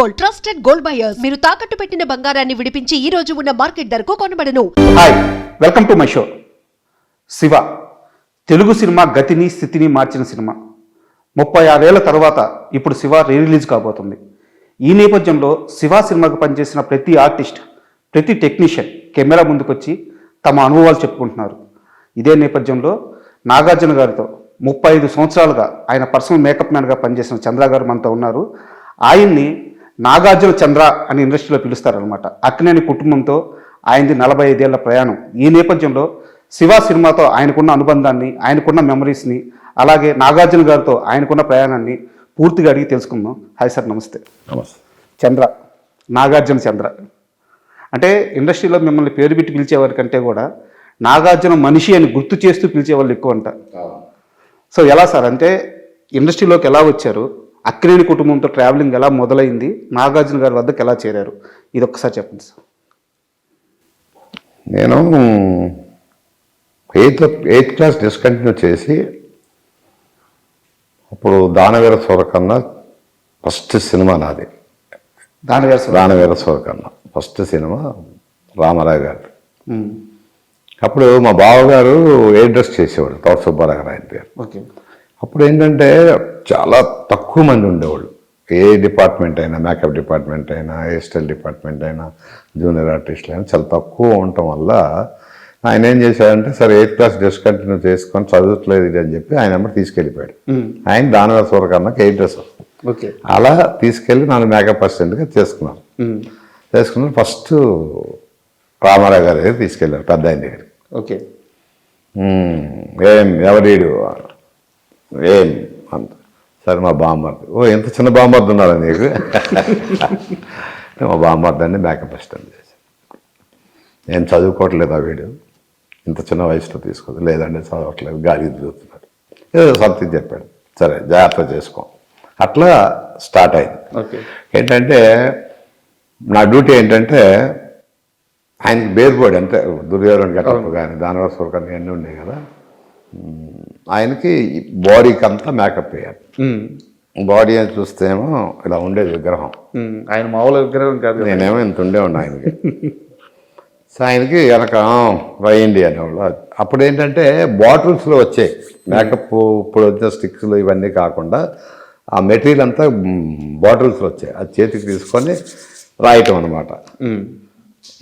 Gold trusted gold buyers మీరు తాకట్టు పెట్టిన బంగారాన్ని విడిపించి ఈ రోజు ఉన్న మార్కెట్ ధరకు కొనబడను. Hi welcome to my show Shiva Telugu cinema గతిని స్థితిని మార్చిన సినిమా. ముప్పై ఆరేళ్ళ తర్వాత ఇప్పుడు శివ రీ రిలీజ్ కాబోతుంది. ఈ నేపథ్యంలో శివ సినిమాకు పనిచేసిన ప్రతి ఆర్టిస్ట్ ప్రతి టెక్నీషియన్ కెమెరా ముందుకొచ్చి తమ అనుభవాలు చెప్పుకుంటున్నారు. ఇదే నేపథ్యంలో నాగార్జున గారితో ముప్పై ఐదు సంవత్సరాలుగా ఆయన పర్సనల్ మేకప్ మ్యాన్గా పనిచేసిన చంద్ర గారు మనతో ఉన్నారు. ఆయన్ని నాగార్జున చంద్ర అని ఇండస్ట్రీలో పిలుస్తారనమాట అక్కినేని కుటుంబంతో ఆయనది నలభై ఐదేళ్ళ ప్రయాణం. ఈ నేపథ్యంలో శివ సినిమాతో ఆయనకున్న అనుబంధాన్ని ఆయనకున్న మెమరీస్ని అలాగే నాగార్జున గారితో ఆయనకున్న ప్రయాణాన్ని పూర్తిగా అడిగి తెలుసుకుందాం. హాయ్ సార్ నమస్తే. నమస్తే. చంద్ర నాగార్జున చంద్ర. అంటే ఇండస్ట్రీలో మిమ్మల్ని పేరు పెట్టి పిలిచేవారి కంటే కూడా నాగార్జున మనిషి అని గుర్తు చేస్తూ పిలిచేవాళ్ళు ఎక్కువ అంట సో ఎలా సార్? అంటే ఇండస్ట్రీలోకి ఎలా వచ్చారు? అక్కినేని కుటుంబంతో ట్రావెలింగ్ ఎలా మొదలైంది? నాగార్జున గారి వద్దకు ఎలా చేరారు? ఇది ఒక్కసారి చెప్పండి సార్. నేను ఎయిత్ ఎయిత్ క్లాస్ డిస్కంటిన్యూ చేసి అప్పుడు దానవీర సూరకన్న ఫస్ట్ సినిమా నాది. దాని వేరు దానవీర సూరకన్న ఫస్ట్ సినిమా రామారావు గారు అప్పుడు మా బావగారు ఏ డ్రెస్ చేసేవాడు తోట సుబ్బారావు గారు ఆయన పేరు. ఓకే. అప్పుడు ఏంటంటే చాలా తక్కువ మంది ఉండేవాళ్ళు. ఏ డిపార్ట్మెంట్ అయినా మేకప్ డిపార్ట్మెంట్ అయినా హెయిర్ స్టైల్ డిపార్ట్మెంట్ అయినా జూనియర్ ఆర్టిస్టులు అయినా చాలా తక్కువ ఉండటం వల్ల ఆయన ఏం చేశాడంటే సరే ఎయిత్ క్లాస్ డిస్కంటిన్యూ చేసుకొని చదవట్లేదు ఇది అని చెప్పి ఆయన ఎమ్మటి తీసుకెళ్ళిపోయాడు. ఆయన దానివల్ల సూరకన్నకి ఎయిట్ డ్రెస్ ఓకే. అలా తీసుకెళ్ళి నన్ను మేకప్ అసిస్టెంట్గా చేసుకున్నాను. చేసుకున్నాను. ఫస్ట్ రామారావు గారి దగ్గర తీసుకెళ్ళారు పెద్ద ఆయన దగ్గర ఓకే. "ఉమ్, ఏం ఎవరీడు ఏం అంత. సరే మా బామ్మర్ది. ఓ ఎంత చిన్న బామ్మర్ది ఉన్నాడా నీకు? మా బామ్మర్ది అని మేకప్ అసిస్టెంట్ చేశాను నేను చదువుకోవట్లేదు ఆ వీడు? ఇంత చిన్న వయసులో తీసుకోదు లేదండి చదవట్లేదు గాలి తిరుగుతున్నాడు. ఏదో సంథింగ్ చెప్పాడు. సరే జాగ్రత్త చేసుకో. అట్లా స్టార్ట్ అయింది. ఓకే. ఏంటంటే నా డ్యూటీ ఏంటంటే ఆయనకి బేర్బోర్డ్ అంటే దుర్యోధన గట్టపు కానీ దానవసూరు కానీ అన్నీ ఉన్నాయి కదా. ఆయనకి బాడీకి అంతా మేకప్ వేయాలి. బాడీ అని చూస్తేమో ఇలా ఉండేది విగ్రహం. ఆయన మామూలు విగ్రహం కాదు నేనేమో ఇంత ఉండేవాడిని ఆయనకి. సో ఆయనకి వెనక రయ్యండి అనేవాళ్ళు అప్పుడు ఏంటంటే బాటిల్స్లో వచ్చాయి. మేకప్ ఇప్పుడు వచ్చిన స్టిక్స్లు ఇవన్నీ కాకుండా ఆ మెటీరియల్ అంతా బాటిల్స్లో వచ్చాయి. అది చేతికి తీసుకొని రాయటం అనమాట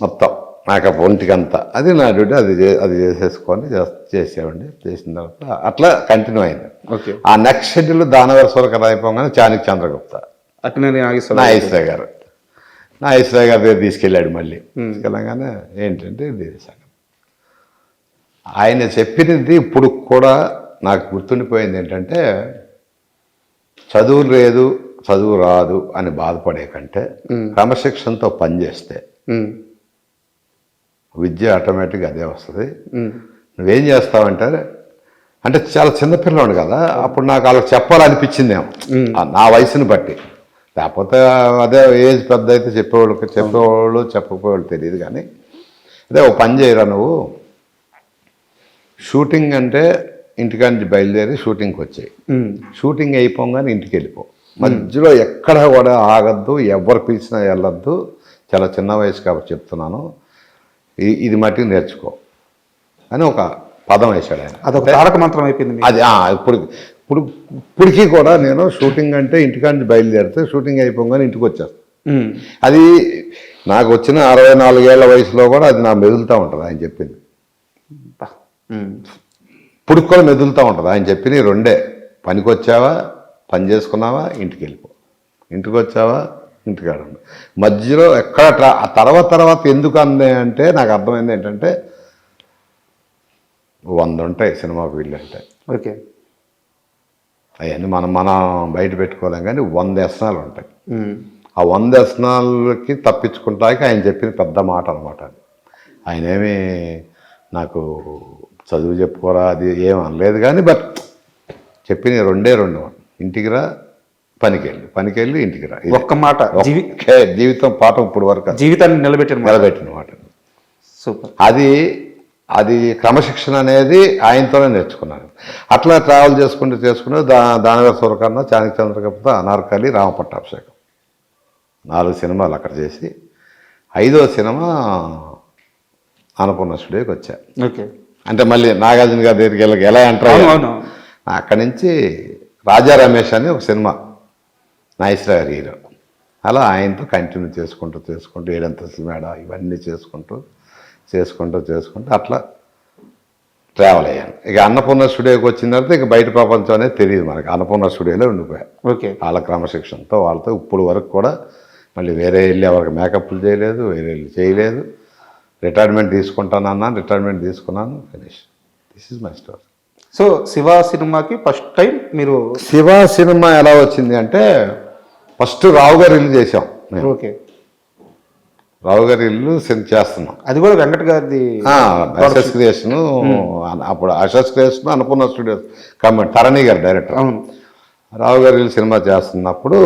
మొత్తం. మేకప్ ఒంటికి అంతా అది నా డ్యూటీ అది అది చేసేసుకొని చేస్- చేసేవండి. చేసిన తర్వాత అట్లా కంటిన్యూ అయింది. ఓకే. ఆ నెక్స్ట్ షెడ్యూల్ దానవర సూరకథ అయిపోగానే చాణిక్ చంద్రగుప్త. అక్కినేని నాగేశ్వర నాగేశ్వర గారు. నాగేశ్వర గారి దగ్గర తీసుకెళ్ళాడు మళ్ళీ. తీసుకెళ్ళగానే ఏంటంటే ఇది సంగతి. ఆయన చెప్పినది ఇప్పుడు కూడా నాకు గుర్తుండిపోయింది ఏంటంటే చదువు లేదు చదువు రాదు అని బాధపడే కంటే క్రమశిక్షణతో పనిచేస్తే విద్య ఆటోమేటిక్గా అదే వస్తుంది. నువ్వేం చేస్తావంటే అంటే చాలా చిన్నపిల్లవాడు కదా అప్పుడు నాకు వాళ్ళకి చెప్పాలనిపించిందేమో. నా వయసుని బట్టి. లేకపోతే అదే ఏజ్ పెద్ద అయితే చెప్పేవాళ్ళు చెప్పేవాళ్ళు చెప్పకపోయేవాళ్ళు తెలియదు కానీ అదే ఓ పని చేయరా నువ్వు? షూటింగ్ అంటే ఇంటికాడ బయలుదేరి షూటింగ్కి వచ్చాయి. షూటింగ్ అయిపోగానే ఇంటికి వెళ్ళిపో. మధ్యలో ఎక్కడ కూడా ఆగద్దు ఎవరు పిలిచినా వెళ్ళొద్దు. చాలా చిన్న వయసు కాబట్టి చెప్తున్నాను. ఇది మట్టుకు నేర్చుకో అని ఒక పదం వేశాడు ఆయన. అదొక తారక మంత్రం అయిపోయింది. అది ఇప్పుడు ఇప్పుడు ఇప్పటికీ కూడా నేను షూటింగ్ అంటే ఇంటికాడ నుంచి బయలుదేరితే షూటింగ్ అయిపోగానే ఇంటికి వచ్చేస్తాను. అది నాకు వచ్చిన అరవై నాలుగేళ్ళ వయసులో కూడా అది నా మెదులుతూ ఉంటుంది ఆయన చెప్పింది. ఇప్పుడు కూడా మెదులుతూ ఉంటుంది. ఆయన చెప్పిన రెండే. పనికి వచ్చావా పని చేసుకున్నావా? ఇంటికి వెళ్ళిపో. ఇంటికి వచ్చావా? ఇంటికాడ. మధ్యలో ఎక్కడ ట్రా ఆ తర్వాత తర్వాత ఎందుకు అంది అంటే నాకు అర్థమైంది ఏంటంటే వంద ఉంటాయి సినిమా ఫీల్డ్ అంటే ఓకే. అవన్నీ మనం మనం బయట పెట్టుకోలేం కానీ వంద వ్యసనాలు ఉంటాయి. ఆ వంద వ్యసనాలకి తప్పించుకుంటానికి ఆయన చెప్పిన పెద్ద మాట అనమాట ఆయన ఏమి నాకు చదువు చెప్పుకోరా అది ఏం అనలేదు కానీ బట్ చెప్పిన రెండే రెండు. ఇంటికి రా పనికి వెళ్ళి పనికి వెళ్ళి ఇంటికి రా. ఒక్క మాట జీవితం పాఠం ఇప్పుడు వరకు. జీవితాన్ని నిలబెట్టిన. నిలబెట్టిన మాట. సూపర్. అది అది క్రమశిక్షణ అనేది ఆయనతోనే నేర్చుకున్నాను. అట్లా ట్రావెల్ చేసుకుంటూ చేసుకుంటూ దా దానవీర సూరకర్ణ చాణక్య చంద్రగుప్త అనార్కలి రామపట్టాభిషేకం. నాలుగు సినిమాలు అక్కడ చేసి ఐదో సినిమా అన్నపూర్ణ స్టూడియోకి వచ్చా. ఓకే. అంటే మళ్ళీ నాగార్జున గారి దగ్గరికి వెళ్ళి ఎలా ఎంటర్ అవును. అక్కడి నుంచి రాజా రమేష్ అని ఒక సినిమా నాగేశ్వర గారి హీరో అలా ఆయనతో కంటిన్యూ చేసుకుంటూ చేసుకుంటూ ఏడంతస్తుల మేడ ఇవన్నీ చేసుకుంటూ చేసుకుంటూ చేసుకుంటూ అట్లా ట్రావెల్ అయ్యాను. ఇక అన్నపూర్ణ స్టూడియోకి వచ్చిన తర్వాత ఇక బయట ప్రపంచం అనేది తెలియదు మనకి. అన్నపూర్ణ స్టూడియోలో ఉండిపోయా. ఓకే. వాళ్ళ క్రమశిక్షణతో వాళ్ళతో ఇప్పుడు వరకు కూడా మళ్ళీ వేరే వెళ్ళి ఎవరికి మేకప్లు చేయలేదు వేరే వెళ్ళి చేయలేదు. రిటైర్మెంట్ తీసుకుంటానన్నాను రిటైర్మెంట్ తీసుకున్నాను finish this is my story so Shiva సినిమాకి ఫస్ట్ టైం మీరు శివ సినిమా ఎలా వచ్చింది అంటే ఫస్ట్ రావు గారి ఇల్లు చేసాం ఓకే. రావు గారి ఇల్లు సెండ్ చేస్తున్నాం. అది కూడా వెంకట్ గారిది క్రియేషన్ అప్పుడు అసెస్ క్రియేషన్ అన్నపూర్ణ స్టూడియోస్. కమెంట్ తరణి గారు డైరెక్టర్. రావు గారి ఇల్లు సినిమా చేస్తున్నప్పుడు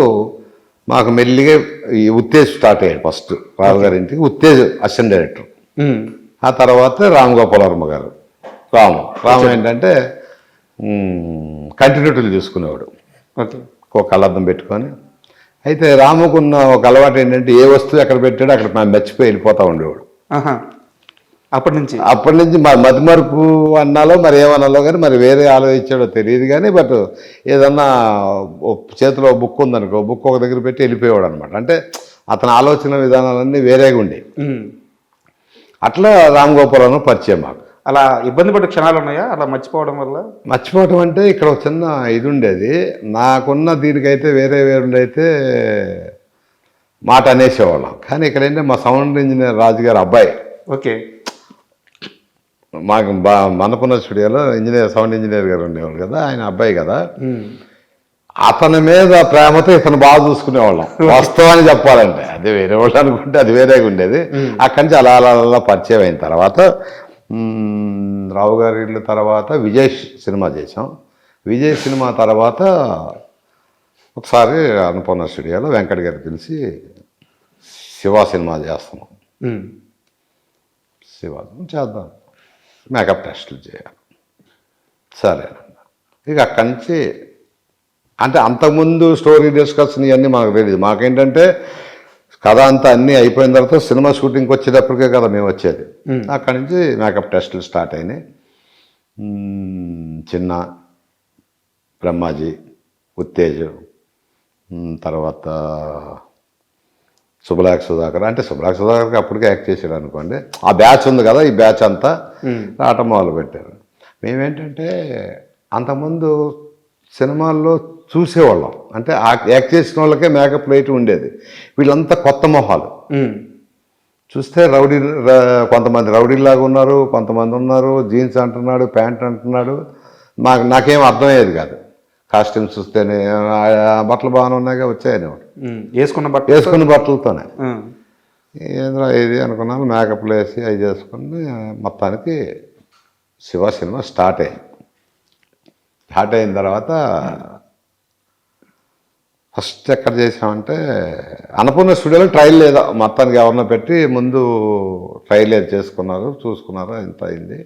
మాకు మెల్లిగా ఈ ఉత్తేజ్ స్టార్ట్ అయ్యాడు ఫస్ట్. రావు గారి ఇంటికి ఉత్తేజ్ అసిస్టెంట్ డైరెక్టర్. ఉమ్. ఆ తర్వాత రామ్ గోపాల్ వర్మ గారు. రాము. రాము ఏంటంటే కంటిన్యూటీలు చూసుకునేవాడు. ఒక కళ్ళద్దం పెట్టుకొని అయితే రాముకున్న ఒక అలవాటు ఏంటంటే ఏ వస్తువు ఎక్కడ పెట్టాడో అక్కడ మర్చిపోయి వెళ్ళిపోతూ ఉండేవాడు. అప్పటి నుంచి? అప్పటి నుంచి మా మతిమరుపు అన్నాలో మరి ఏమన్నాలో కానీ మరి వేరే ఆలోచించాడో తెలియదు కానీ బట్ ఏదన్నా చేతిలో బుక్ ఉందనుకో బుక్ ఒక దగ్గర పెట్టి వెళ్ళిపోయేవాడు అనమాట అంటే అతని ఆలోచన విధానాలన్నీ వేరేగా ఉండేవి. అట్లా రామ్ గోపాలను పరిచయం మాకు. అలా ఇబ్బంది పడే క్షణాలు ఉన్నాయా? అలా మర్చిపోవడం వల్ల? మర్చిపోవటం అంటే ఇక్కడ ఒక చిన్న ఇది ఉండేది నాకున్న దీనికైతే వేరే వేరే అయితే మాట అనేసేవాళ్ళం. కానీ ఇక్కడ ఏంటంటే మా సౌండ్ ఇంజనీర్ రాజుగారి అబ్బాయి. ఓకే. మాకు బా మనపున్న స్టూడియోలో ఇంజనీర్ సౌండ్ ఇంజనీర్ గారు ఉండేవాళ్ళు కదా ఆయన అబ్బాయి కదా. అతని మీద ప్రేమతో ఇతను బాగా చూసుకునేవాళ్ళం. వాస్తవాన్ని చెప్పాలంటే. అది వేరే వాళ్ళు అనుకుంటే అది వేరేగా ఉండేది. అక్కడి నుంచి అలా అలా అలా పరిచయం అయిన తర్వాత రావు గారి ఇల్లు తర్వాత విజయ్ సినిమా చేసాం విజయ్ సినిమా తర్వాత ఒకసారి అన్నపూర్ణ స్టూడియోలో వెంకట్ గారు పిలిచి శివ సినిమా చేస్తున్నాం. శివ చేద్దాం. మేకప్ టెస్టులు చేయాలి. సరే. ఇక అక్కడి నుంచి అంటే అంతకుముందు స్టోరీ డిస్కషన్ ఇవన్నీ మనకు తెలియదు మాకేంటంటే కథ అంతా అన్నీ అయిపోయిన తర్వాత సినిమా షూటింగ్కి వచ్చేటప్పటికే కదా మేము వచ్చేది. అక్కడి నుంచి మేకప్ టెస్టులు స్టార్ట్ అయినాయి. చిన్న బ్రహ్మాజీ ఉత్తేజ్ తర్వాత సుబలాక్ సుధాకర్. అంటే సుబలాక్ సుధాకర్కి అప్పటికే యాక్ట్ చేశాడు అనుకోండి. ఆ బ్యాచ్ ఉంది కదా ఈ బ్యాచ్ అంతా రావటం మొదలు పెట్టారు మేమేంటంటే అంతకుముందు సినిమాల్లో చూసేవాళ్ళం. అంటే ఆ యాక్ట్ చేసిన వాళ్ళకే మేకప్ లైట్ ఉండేది. వీళ్ళంతా కొత్త మొహాలు. చూస్తే రౌడీ కొంతమంది రౌడీలాగా ఉన్నారు కొంతమంది ఉన్నారు జీన్స్ అంటున్నాడు ప్యాంట్ అంటున్నాడు. మాకు నాకేం అర్థమయ్యేది కాదు. కాస్ట్యూమ్స్ చూస్తేనే బట్టలు బాగానే ఉన్నాయిగా వచ్చాయనేవాడు ఉమ్. వేసుకున్న బట్ట వేసుకున్న బట్టలతోనే. ఏంద్రా ఇది అనుకున్నాను మేకప్లు వేసి అవి చేసుకుని మొత్తానికి శివ సినిమా స్టార్ట్ అయింది స్టార్ట్ అయిన తర్వాత ఫస్ట్ ఎక్కడ చేసామంటే అన్నపూర్ణ స్టూడియోలో ట్రయల్ లేదా మొత్తానికి ఎవరినో పెట్టి ముందు ట్రయల్ ఏది చేసుకున్నారు చూసుకున్నారు ఇంత అయింది.